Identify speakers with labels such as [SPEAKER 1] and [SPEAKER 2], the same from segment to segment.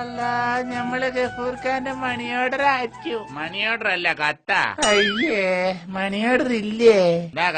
[SPEAKER 1] അല്ല ഞമ്മൾ ഗഫൂർഖാന്റെ money order അയച്ചു.
[SPEAKER 2] മണി ഓർഡർ അല്ല കത്ത.
[SPEAKER 1] അയ്യേ മണി ഓർഡർ ഇല്ലേ?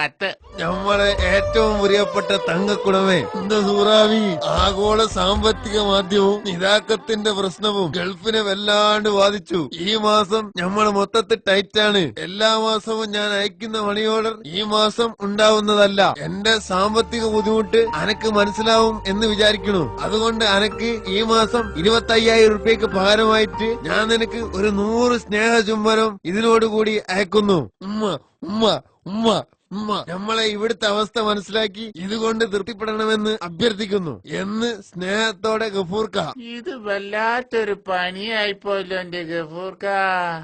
[SPEAKER 2] കത്ത്.
[SPEAKER 3] നമ്മളെ ഏറ്റവും പ്രിയപ്പെട്ട തങ്കക്കുടമേ എന്താ സൂറാവി? ആഗോള സാമ്പത്തിക മാധ്യമവും നിതാക്കത്തിന്റെ പ്രശ്നവും ഗൾഫിനെ വല്ലാണ്ട് ബാധിച്ചു. ഈ മാസം നമ്മൾ മൊത്തത്തിൽ ടൈറ്റ് ആണ് എല്ലാ മാസവും ഞാൻ അയക്കുന്ന മണി ഓർഡർ ഈ മാസം ഉണ്ടാവുന്നതല്ല. എന്റെ സാമ്പത്തിക ബുദ്ധിമുട്ട് അനക്ക് മനസ്സിലാവും എന്ന് വിചാരിക്കണു അതുകൊണ്ട് അനക്ക് ഈ മാസം ഇരുപത്തി അയ്യായിരം റുപ്യക്ക് പകരമായിട്ട് ഞാൻ നിനക്ക് ഒരു നൂറ് സ്നേഹ ചുംബനം ഇതിനോടുകൂടി അയക്കുന്നു. ഉമ്മ ഉമ്മ ഉമ്മ. ഉമ്മ നമ്മളെ ഇവിടുത്തെ അവസ്ഥ മനസ്സിലാക്കി ഇതുകൊണ്ട് തൃപ്തിപ്പെടണമെന്ന് അഭ്യർത്ഥിക്കുന്നു. എന്ന് സ്നേഹത്തോടെ ഗഫൂർക്ക.
[SPEAKER 1] ഇത് വല്ലാത്തൊരു പണിയായിപ്പോയല്ലോ എന്റെ ഗഫൂർക്ക.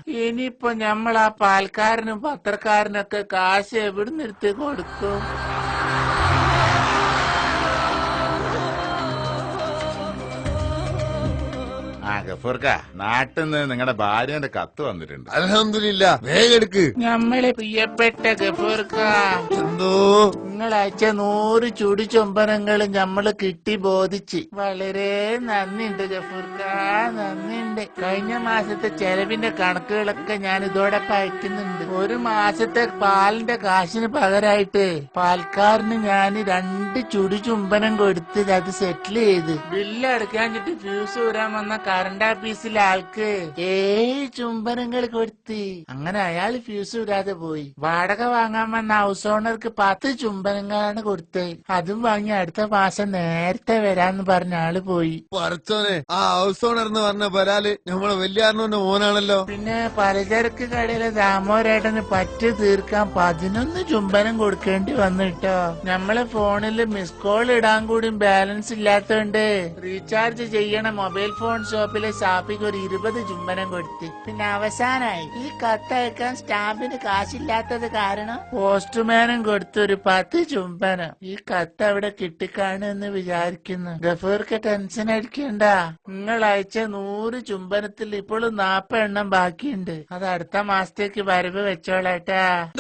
[SPEAKER 1] ഇനിയിപ്പോ നമ്മൾ ആ പാൽക്കാരനും പത്രക്കാരനൊക്കെ കാശ് എവിടുന്ന് എടുത്ത് കൊടുക്കും?
[SPEAKER 2] ആ ഗഫൂർക്ക നാട്ടിൽ നിന്ന് നിങ്ങളുടെ ഭാര്യന്റെ കത്ത് വന്നിട്ടുണ്ട്.
[SPEAKER 3] അലഹമില്ല വേഗം എടുക്ക്.
[SPEAKER 1] നമ്മളെ പ്രിയപ്പെട്ട ഗഫൂർക്ക.
[SPEAKER 3] എന്തോ?
[SPEAKER 1] നിങ്ങൾ അയച്ച നൂറ് ചുടി ചൊമ്പനങ്ങൾ നമ്മൾ കിട്ടി ബോധിച്ച്. വളരെ നന്ദിയുണ്ട് ഗഫൂർക്ക നന്ദിയുണ്ട്. കഴിഞ്ഞ മാസത്തെ ചെലവിന്റെ കണക്കുകളൊക്കെ ഞാൻ ഇതോടൊപ്പം അയക്കുന്നുണ്ട്. ഒരു മാസത്തെ പാലിന്റെ കാശിന് പകരമായിട്ട് പാൽക്കാരന് ഞാൻ രണ്ട് ചുടി ചുംബനം കൊടുത്ത് അത് സെറ്റിൽ ചെയ്ത്. ബില്ല് അടക്കാഞ്ഞിട്ട് ഫ്യൂസ് ഊരാൻ വന്ന കറണ്ട് ഓഫീസിലെ ആൾക്ക് ഏഴ് ചുംബനങ്ങൾ കൊടുത്ത്. അങ്ങനെ അയാൾ ഫ്യൂസ് ഊരാതെ പോയി. വാടക വാങ്ങാൻ വന്ന ഹൗസ് ഓണർക്ക് പത്ത് ചുംബനങ്ങളാണ് കൊടുത്തത് അതും വാങ്ങി അടുത്ത മാസം നേരത്തെ വരാന്ന് പറഞ്ഞ ആൾ പോയി.
[SPEAKER 3] പറച്ചോനെ ആ ഹൗസ് ഓണർ എന്ന് പറഞ്ഞ പരാൽ നമ്മളെ വല്യാറിനോന്റെ മോനാണല്ലോ
[SPEAKER 1] പിന്നെ പലചരക്ക് കടയിലെ ദാമോരേട്ടന് പറ്റ് തീർക്കാൻ പതിനൊന്ന് ചുംബനം കൊടുക്കേണ്ടി വന്നിട്ടോ. നമ്മളെ ഫോണിൽ മിസ് കോൾ ഇടാൻ കൂടി ബാലൻസ് ഇല്ലാത്തോണ്ട് റീചാർജ് ചെയ്യണ മൊബൈൽ ഫോൺ ഷോപ്പിലെ ഷാപ്പിക്ക് ഒരു ഇരുപത് ചുംബനം കൊടുത്ത്. പിന്നെ അവസാനായി ഈ കത്തയക്കാൻ സ്റ്റാമ്പിന് കാശില്ലാത്തത് കാരണം പോസ്റ്റ്മാനും കൊടുത്തൊരു ഒരു പത്ത് ചുംബനം. ഈ കത്ത് അവിടെ കിട്ടിക്കാണെന്ന് വിചാരിക്കുന്നു. ഗഫൂർക്ക് ടെൻഷൻ അടിക്കണ്ട. നിങ്ങൾ അയച്ച നൂറ് ചുംബനത്തിൽ ഇപ്പോഴും നാപ്പ എണ്ണം ബാക്കിയുണ്ട്. അത് അടുത്ത മാസത്തേക്ക് വരവ് വെച്ചോളാട്ടാ.